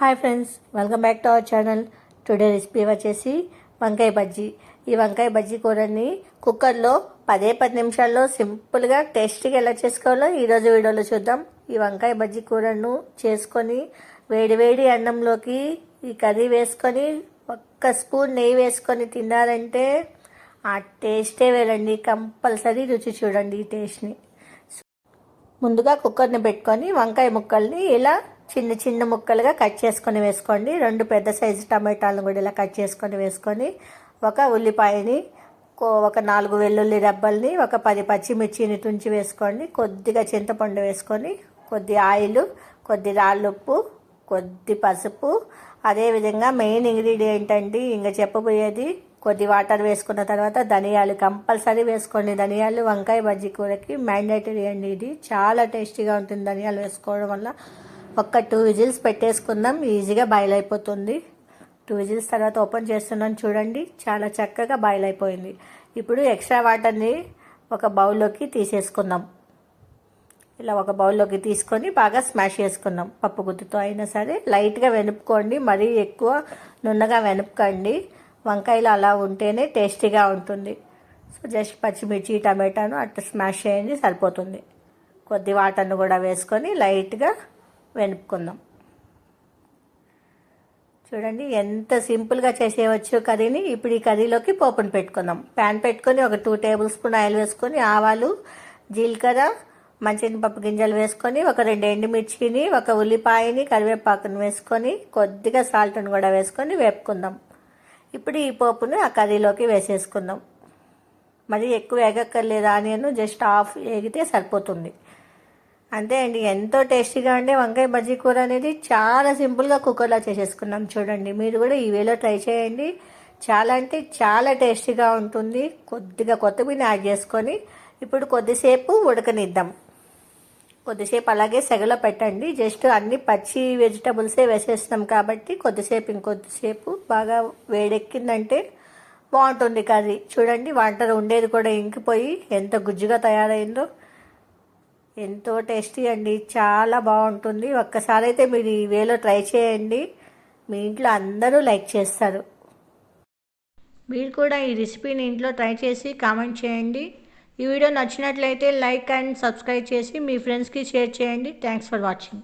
Hi friends welcome back to our channel. Today recipe వచ్చేసి వంకాయ బజ్జీ. ఈ వంకాయ బజ్జీ కూరని కుక్కర్లో పదే పది నిమిషాల్లో సింపుల్గా టేస్టీగా ఎలా చేసుకోవాలో ఈరోజు వీడియోలో చూద్దాం. ఈ వంకాయ బజ్జీ కూరను చేసుకొని వేడివేడి అన్నంలోకి ఈ కర్రీ వేసుకొని ఒక్క స్పూన్ నెయ్యి వేసుకొని తిన్నారంటే ఆ టేస్టే వేరండి. కంపల్సరీ రుచి చూడండి ఈ టేస్ట్ని. ముందుగా కుక్కర్ని పెట్టుకొని వంకాయ ముక్కల్ని ఇలా చిన్న చిన్న ముక్కలుగా కట్ చేసుకొని వేసుకోండి. రెండు పెద్ద సైజు టమాటాలను కూడా ఇలా కట్ చేసుకొని వేసుకొని ఒక ఉల్లిపాయని కో- ఒక నాలుగు వెల్లుల్లి రబ్బల్ని ఒక పది పచ్చిమిర్చిని తుంచి వేసుకోండి. కొద్దిగా చింతపండు వేసుకొని కొద్ది ఆయిల్ కొద్ది రాళ్ళుప్పు కొద్ది పసుపు. అదేవిధంగా మెయిన్ ఇంగ్రీడియంట్ అండి ఇంకా చెప్పబోయేది కొద్ది వాటర్ వేసుకున్న తర్వాత ధనియాలు కంపల్సరీ వేసుకోండి. ధనియాలు వంకాయ బజ్జీ కూరకి మ్యాండేటరీ అండి ఇది. చాలా టేస్టీగా ఉంటుంది ధనియాలు వేసుకోవడం వల్ల. ఒక్క టూ విజిల్స్ పెట్టేసుకుందాం. ఈజీగా బాయిల్ అయిపోతుంది. టూ విజిల్స్ తర్వాత ఓపెన్ చేస్తున్నాను చూడండి. చాలా చక్కగా బాయిల్ అయిపోయింది. ఇప్పుడు ఎక్స్ట్రా వాటర్ని ఒక బౌల్లోకి తీసేసుకుందాం. ఇలా ఒక బౌల్లోకి తీసుకొని బాగా స్మాష్ చేసుకుందాం. పప్పు గుత్తుతో అయినా సరే లైట్గా వెనుపుకోండి. మరీ ఎక్కువ నున్నగా వెనుపుకండి. వంకాయలు అలా ఉంటేనే టేస్టీగా ఉంటుంది. సో జస్ట్ పచ్చిమిర్చి టమాటాను అట్లా స్మాష్ చేయండి సరిపోతుంది. కొద్ది వాటర్ను కూడా వేసుకొని లైట్గా వెనుపుకుందాం. చూడండి ఎంత సింపుల్గా చేసేయవచ్చు కర్రీని. ఇప్పుడు ఈ కర్రీలోకి పోపును పెట్టుకుందాం. ప్యాన్ పెట్టుకొని ఒక టూ టేబుల్ స్పూన్ ఆయిల్ వేసుకొని ఆవాలు జీలకర్ర మంచినపప్పు గింజలు వేసుకొని ఒక రెండు ఎండుమిర్చిని ఒక ఉల్లిపాయని కరివేపాకుని వేసుకొని కొద్దిగా సాల్ట్ని కూడా వేసుకొని వేపుకుందాం. ఇప్పుడు ఈ పోపును ఆ కర్రీలోకి వేసేసుకుందాం. మరి ఎక్కువ ఎగక్కర్లేదు ఆనియన్ జస్ట్ హాఫ్ ఎగితే సరిపోతుంది. అంతే అండి ఎంతో టేస్టీగా ఉండే వంకాయ బజ్జీ కూర అనేది చాలా సింపుల్గా కుక్కర్లో చేసేసుకున్నాం చూడండి. మీరు కూడా ఈ వేలో ట్రై చేయండి. చాలా అంటే చాలా టేస్టీగా ఉంటుంది. కొద్దిగా కొత్తిమీర యాడ్ చేసుకొని ఇప్పుడు కొద్దిసేపు ఉడకనిద్దాం. కొద్దిసేపు అలాగే సెగలో పెట్టండి. జస్ట్ అన్ని పచ్చి వెజిటబుల్సే వేసేస్తాం కాబట్టి కొద్దిసేపు ఇంకొద్దిసేపు బాగా వేడెక్కిందంటే బాగుంటుంది కర్రీ. చూడండి వంటలు ఉండేది కూడా ఇంకిపోయి ఎంత గుజ్జుగా తయారైందో. ఎంతో టేస్టీ అండి. చాలా బాగుంటుంది. ఒక్కసారి అయితే మీరు ఈ వేలో ట్రై చేయండి. మీ ఇంట్లో అందరూ లైక్ చేస్తారు. మీరు కూడా ఈ రెసిపీని ఇంట్లో ట్రై చేసి కామెంట్ చేయండి. ఈ వీడియో నచ్చినట్లయితే లైక్ అండ్ సబ్స్క్రైబ్ చేసి మీ ఫ్రెండ్స్కి షేర్ చేయండి. Thanks for watching.